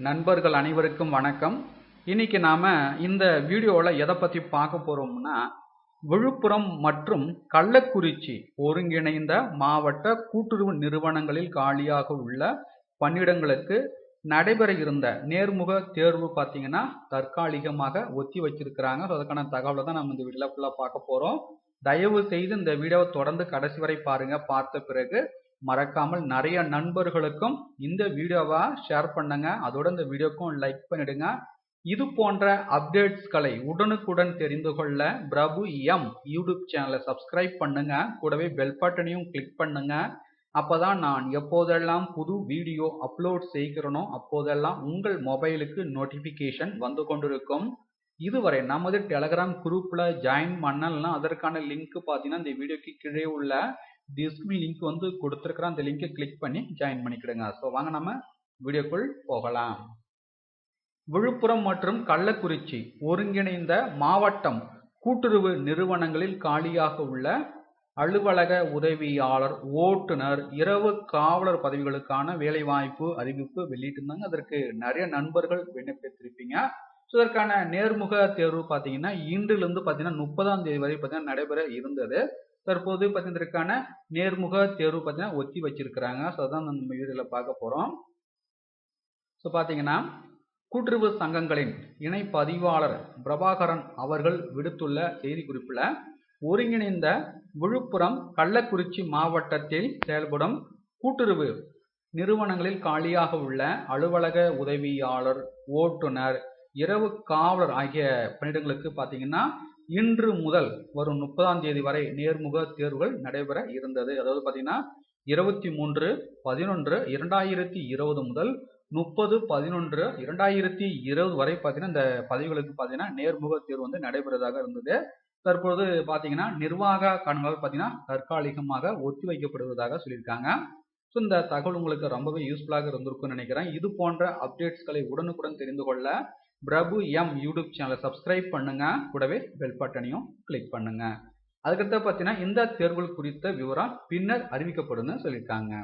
நண்பர்கள் அனைவருக்கும் வணக்கம். இன்னைக்கு நாம இந்த வீடியோவில் எதை பற்றி பார்க்க போறோம்னா விழுப்புரம் மற்றும் கள்ளக்குறிச்சி ஒருங்கிணைந்த மாவட்ட கூட்டுறவு நிறுவனங்களில் காலியாக உள்ள பணியிடங்களுக்கு நடைபெற இருந்த நேர்முக தேர்வு பார்த்தீங்கன்னா தற்காலிகமாக ஒத்தி வச்சிருக்கிறாங்க ஸோ அதுக்கான தகவலை தான் நம்ம இந்த வீடியோவில் ஃபுல்லாக பார்க்க போகிறோம் தயவு செய்து இந்த வீடியோவை தொடர்ந்து கடைசி வரை பாருங்க. பார்த்த பிறகு மறக்காமல் நிறைய நண்பர்களுக்கும் இந்த வீடியோவை ஷேர் பண்ணுங்க. அதோட இந்த வீடியோக்கும் லைக் பண்ணிடுங்க. இது போன்ற அப்டேட்ஸ்களை உடனுக்குடன் தெரிந்து கொள்ள பிரபு எம் யூடியூப் சேனலை சப்ஸ்கிரைப் பண்ணுங்க. கூடவே பெல் பட்டனையும் கிளிக் பண்ணுங்க. அப்போதான் நான் எப்போதெல்லாம் புது வீடியோ அப்லோட் செய்கிறனோ அப்போதெல்லாம் உங்கள் மொபைலுக்கு நோட்டிஃபிகேஷன் வந்து கொண்டிருக்கும். இதுவரை நமது டெலகிராம் குரூப்பில் ஜாயின் பண்ணலன்னா அதற்கான லிங்க் பார்த்தீங்கன்னா இந்த வீடியோக்கு கீழே உள்ள டிஸ்கிரிப்ஷன் லிங்க் வந்து கொடுத்துருக்குறேன். அந்த லிங்கை கிளிக் பண்ணி ஜாயின் பண்ணிக்கிடுங்க. ஸோ வாங்க நம்ம வீடியோக்குள் போகலாம். விழுப்புரம் மற்றும் கள்ளக்குறிச்சி ஒருங்கிணைந்த மாவட்டம் கூட்டுறவு நிறுவனங்களில் காலியாக உள்ள அலுவலக உதவியாளர் ஓட்டுநர் இரவு காவலர் பதவிகளுக்கான வேலைவாய்ப்பு அறிவிப்பு வெளியிட்டிருந்தாங்க. அதற்கு நிறைய நண்பர்கள் விண்ணப்பித்திருப்பீங்க. ஸோ இதற்கான நேர்முக தேர்வு பார்த்தீங்கன்னா இன்றிலிருந்து பார்த்தீங்கன்னா முப்பதாம் தேதி வரை பார்த்தீங்கன்னா நடைபெற இருந்தது. தற்போது பார்த்தீங்கன்னா இதற்கான நேர்முக தேர்வு பார்த்தீங்கன்னா ஒத்தி வச்சிருக்கிறாங்க. ஸோ அதான் நம்ம இதில் பார்க்க போகிறோம் ஸோ பார்த்தீங்கன்னா கூட்டுறவு சங்கங்களின் இணை பதிவாளர் பிரபாகரன் அவர்கள் விடுத்துள்ள செய்திக்குறிப்பில் ஒருங்கிணைந்த விழுப்புரம் கள்ளக்குறிச்சி மாவட்டத்தில் செயல்படும் கூட்டுறவு நிறுவனங்களில் காலியாக உள்ள அலுவலக உதவியாளர் ஓட்டுநர் இரவு காவலர் ஆகிய பணியிடங்களுக்கு பார்த்தீங்கன்னா இன்று முதல் வரும் முப்பதாம் தேதி வரை நேர்முக தேர்வுகள் நடைபெற இருந்தது. அதாவது பார்த்தீங்கன்னா இருபத்தி மூன்று பதினொன்று இரண்டாயிரத்தி இருபது முதல் முப்பது பதினொன்று இரண்டாயிரத்தி இருபது வரை பார்த்தீங்கன்னா இந்த பதவிகளுக்கு பார்த்தீங்கன்னா நேர்முக தேர்வு வந்து நடைபெறுவதாக இருந்தது. தற்பொழுது பார்த்தீங்கன்னா நிர்வாக காரணங்களால் பார்த்தீங்கன்னா தற்காலிகமாக ஒத்தி வைக்கப்படுவதாக சொல்லியிருக்காங்க. ஸோ இந்த தகவல் உங்களுக்கு ரொம்பவே யூஸ்ஃபுல்லாக இருந்திருக்கும்னு நினைக்கிறேன். இது போன்ற அப்டேட்ஸ்களை உடனுக்குடன் தெரிந்து கொள்ள பிரபு எம் யூடியூப் சேனலை சப்ஸ்கிரைப் பண்ணுங்க. கூடவே பெல் பட்டனையும் கிளிக் பண்ணுங்க. அதுக்கடுத்து பார்த்தீங்கன்னா இந்த தேர்வுகள் குறித்த விவரம் பின்னர் அறிவிக்கப்படும்னு சொல்லியிருக்காங்க.